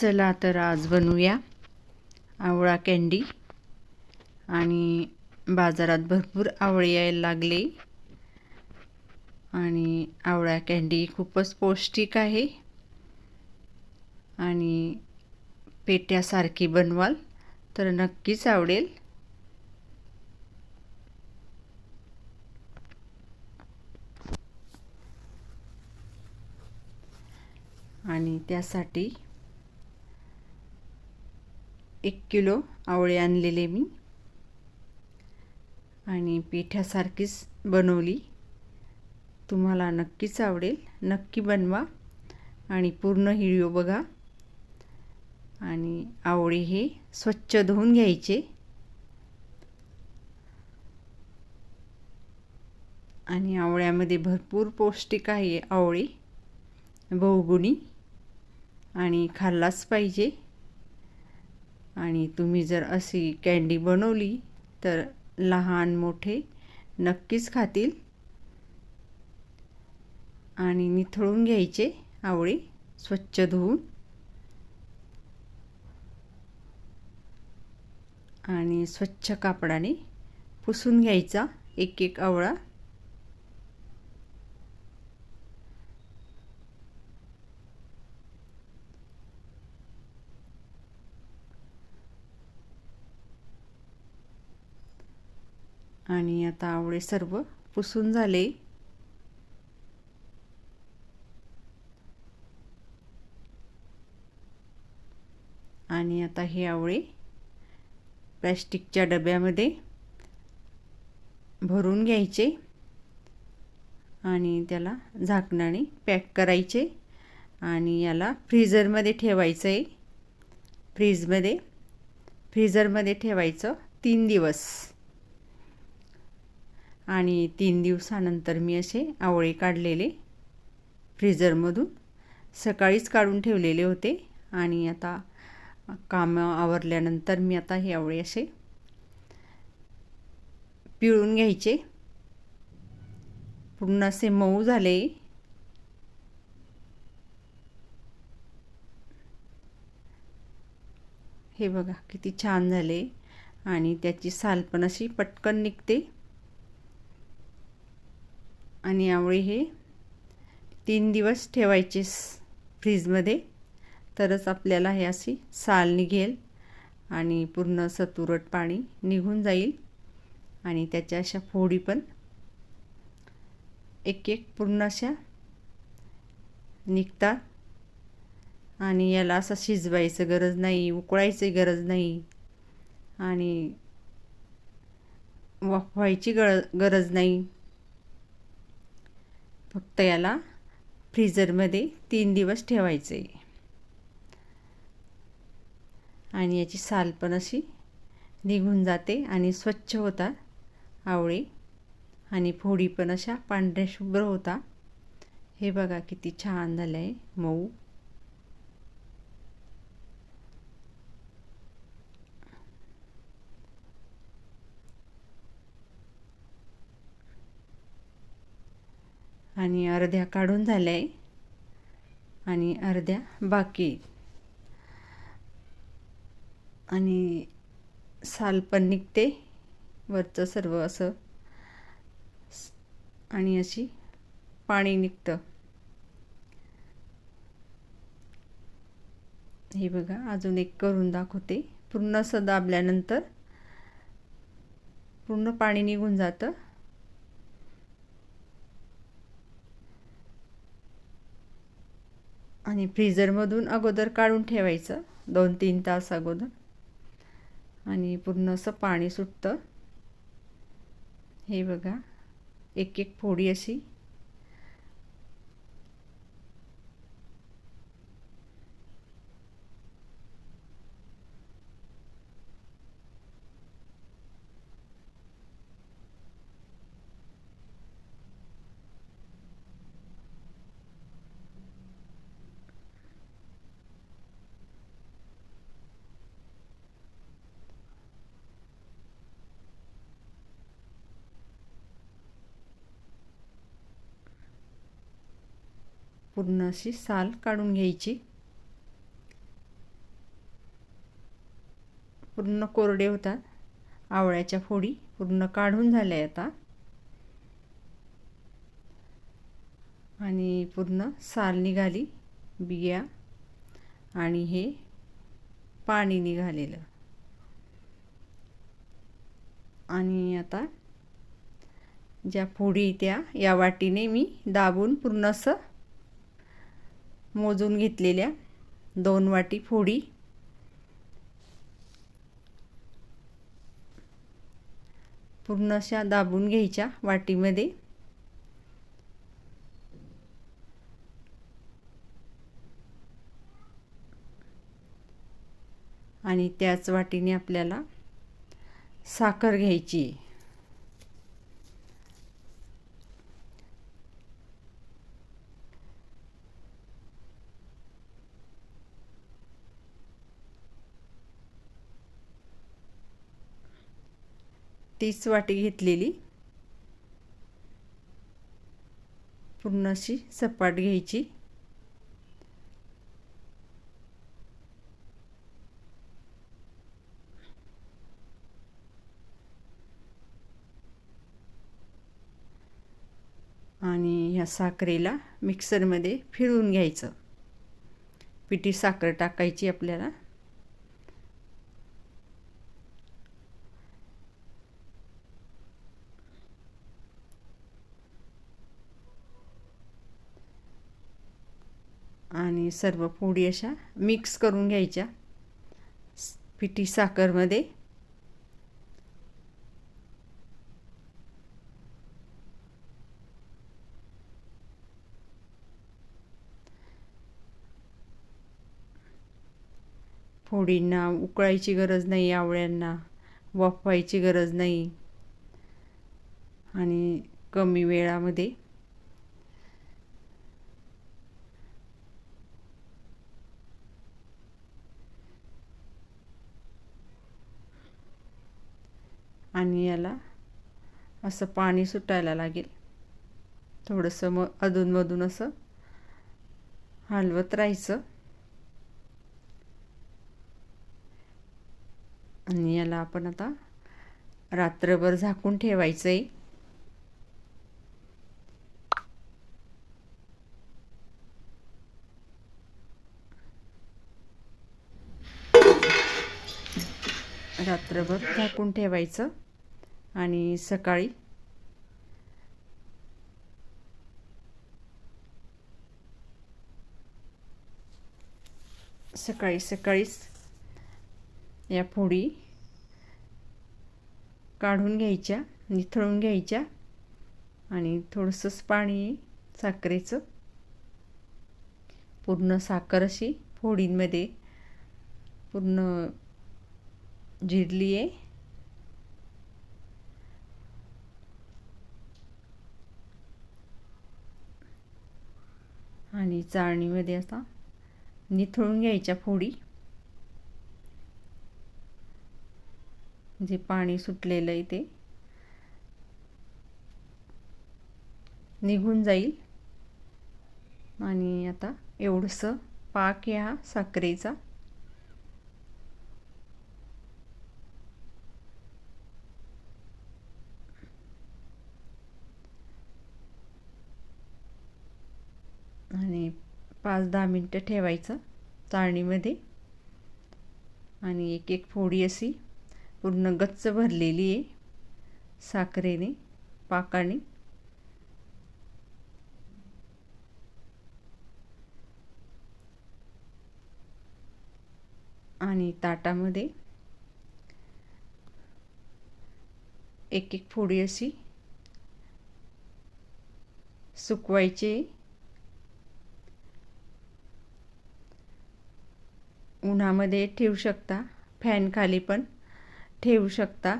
चला तर आज बनवूया आवळा कँडी आणि बाजारात भरपूर आवळे यायला लागले. आणि आवळा कँडी खूपच पौष्टिक आहे. आणि पेट्यासारखी बनवाल तर नक्कीच आवडेल. आणि त्यासाठी एक किलो आवळे आणलेले मी. आणि पिठासारखीच बनवली. तुम्हाला नक्कीच आवडेल. नक्की बनवा. आणि पूर्ण व्हिडिओ बघा. आणि आवळे हे स्वच्छ धुवून घ्यायचे. आणि आवळ्यामध्ये भरपूर पौष्टिक आहे आवळे. बहुगुणी. आणि खाल्लाच पाहिजे. आणि तुम्ही जर अशी कँडी बनवली तर लहान मोठे नक्कीच खातील. आणि निथळून घ्यायचे आवळे स्वच्छ धुवून. आणि स्वच्छ कापडाने पुसून घ्यायचा एक एक आवळा. आणि आता आवळे सर्व पुसून झाले. आणि आता हे आवळे प्लॅस्टिकच्या डब्यामध्ये भरून घ्यायचे आणि त्याला झाकणाने पॅक करायचे आणि याला फ्रीजरमध्ये ठेवायचं आहे फ्रीजमध्ये फ्रीजरमध्ये ठेवायचं तीन दिवस. आणि तीन दिवसानंतर मी असे आवळे काढलेले फ्रीझरमधून. सकाळीच काढून ठेवलेले होते आणि आता कामं आवरल्यानंतर मी आता हे आवळे असे पिळून घ्यायचे. पूर्ण असे मऊ झाले. हे बघा किती छान झाले आणि त्याची साल पण अशी पटकन निघते. आणि आवळी हे तीन दिवस ठेवायचे फ्रीजमध्ये. तरच आपल्याला हे अशी साल निघेल आणि पूर्ण सतुरट पाणी निघून जाईल. आणि त्याच्या अशा फोडी पण एक एक पूर्ण अशा निघतात. आणि याला असं शिजवायचं गरज नाही उकळायची गरज नाही. आणि वाफवायची गर गरज नाही. फक्त याला फ्रीजरमध्ये तीन दिवस ठेवायचे. आणि याची साल पण अशी निघून जाते आणि स्वच्छ होतात आवळे. आणि फोडी पण अशा पांढऱ्या शुभ्र होता. हे बघा किती छान झालं आहे मऊ. आणि अर्ध्या काढून झाल्या. आहे आणि अर्ध्या बाकी. आणि साल पण निघते. वरचं सर्व असं. आणि अशी पाणी निघतं. हे बघा अजून एक करून दाखवते. पूर्ण असं दाबल्यानंतर पूर्ण पाणी निघून जातं. आणि फ्रीजरमधून अगोदर काढून ठेवायचं दोन तीन तास अगोदर. आणि पूर्ण असं पाणी सुटतं. हे बघा एक एक फोडी अशी पूर्ण अशी साल काढून घ्यायची. पूर्ण कोरडे होतात. आवळ्याच्या फोडी पूर्ण काढून झाल्या आता. आणि पूर्ण साल निघाली बिया आणि हे पाणी निघालेलं. आणि आता ज्या फोडी त्या या वाटीने मी दाबून पूर्ण असं मोजून घेतलेल्या दोन वाटी फोडी. पूर्ण अशा दाबून घ्यायच्या वाटीमध्ये. आणि त्याच वाटीने आपल्याला साखर घ्यायची. तीच वाटी घेतलेली. पूर्ण अशी सपाट घ्यायची. आणि ह्या साखरेला मिक्सरमध्ये फिरवून घ्यायचं. पिठी साखर टाकायची आपल्याला. आणि सर्व फोडी अशा मिक्स करून घ्यायच्या. पिठी साखरमध्ये. फोडींना उकळायची गरज नाही आवळ्यांना वाफवायची गरज नाही. आणि कमी वेळामध्ये आणि याला असं पाणी सुटायला लागेल. थोडंसं मग अधूनमधून असं हलवत राहायचं. आणि याला आपण आता रात्रभर झाकून ठेवायचं आहे रात्रभर झाकून ठेवायचं. आणि सकाळी सकाळी सकाळीच या फोडी काढून घ्यायच्या निथळून घ्यायच्या आणि थोडंसंच पाणी साखरेचं पूर्ण साखर अशी फोडींमध्ये पूर्ण जिरली आहे आणि चाळणीमध्ये असा निथळून घ्यायच्या फोडी. जे पाणी सुटलेलं आहे ते निघून जाईल. आणि आता एवढंसं पाक या साखरेचा आणि पाच दहा मिनटं ठेवायचं चाळणीमध्ये. आणि एक एक फोडी अशी पूर्ण गच्च भरलेली आहे. साखरेने पाकाने. आणि ताटामध्ये एक एक फोडी अशी सुकवायची उन्हामध्ये ठेवू शकता. फॅन खाली पण ठेवू शकता.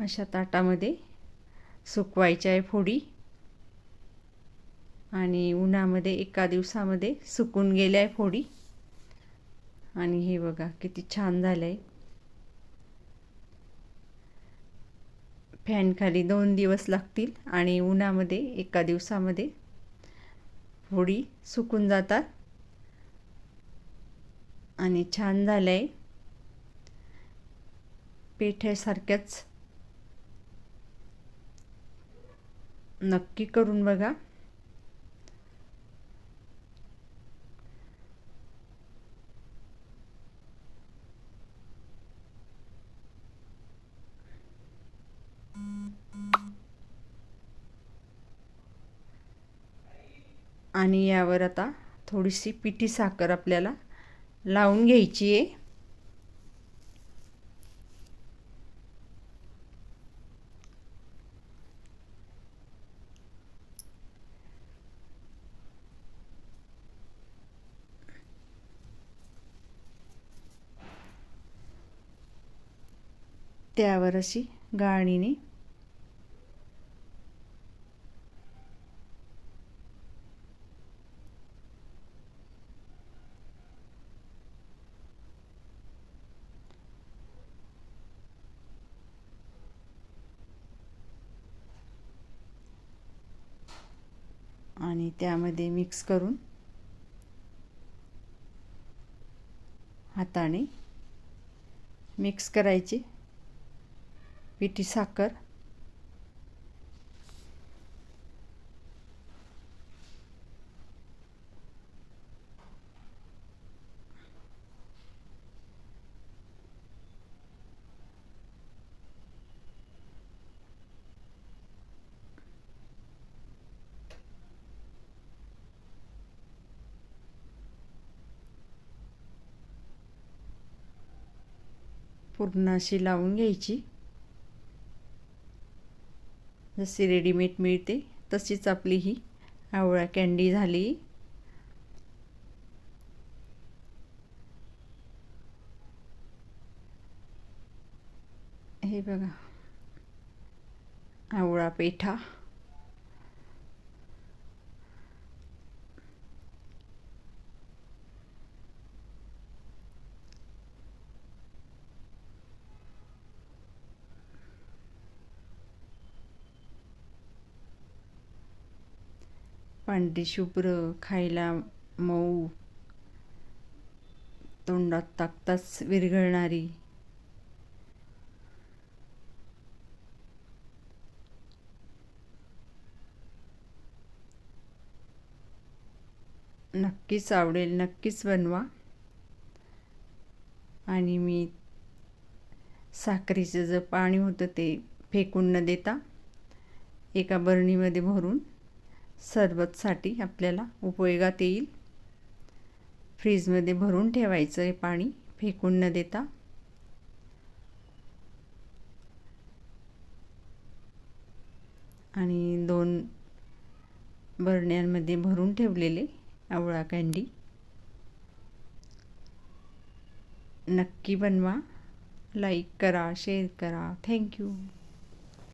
अशा ताटामध्ये सुकवायच्या आहे फोडी. आणि उन्हामध्ये एका दिवसामध्ये सुकून गेल्या आहे फोडी. आणि हे बघा किती छान झालं आहे फॅन खाली दोन दिवस लागतील आणि उन्हामध्ये एका दिवसामध्ये फोडी सुकून जातात. आणि छान झालं आहे पेठ्यासारख्याच नक्की करून बघा. आणि यावर आता थोडीशी पिठी साखर आपल्याला लावून घ्यायची आहे. त्यावर अशी गाळणीने आणि त्यामध्ये मिक्स करून हाताने मिक्स करायचे. पिठी साखर. पूर्ण अशी लावून घ्यायची. जशी रेडीमेड मिळते तशीच आपली ही आवळा कॅन्डी झाली. हे बघा. आवळा पेठा. पांढरी शुभ्र खायला मऊ. तोंडात टाकताच विरघळणारी. नक्कीच आवडेल नक्कीच बनवा. आणि मी साखरेचं जे पाणी होतं ते फेकून न देता एका बरणीमध्ये भरून सरबतसाठी आपल्याला उपयोगात येईल. फ्रीजमध्ये भरून ठेवायचं आहे पाणी फेकून न देता. आणि दोन बरण्यांमध्ये भरून ठेवलेले आवळा कँडी नक्की बनवा. लाईक करा शेअर करा. थँक्यू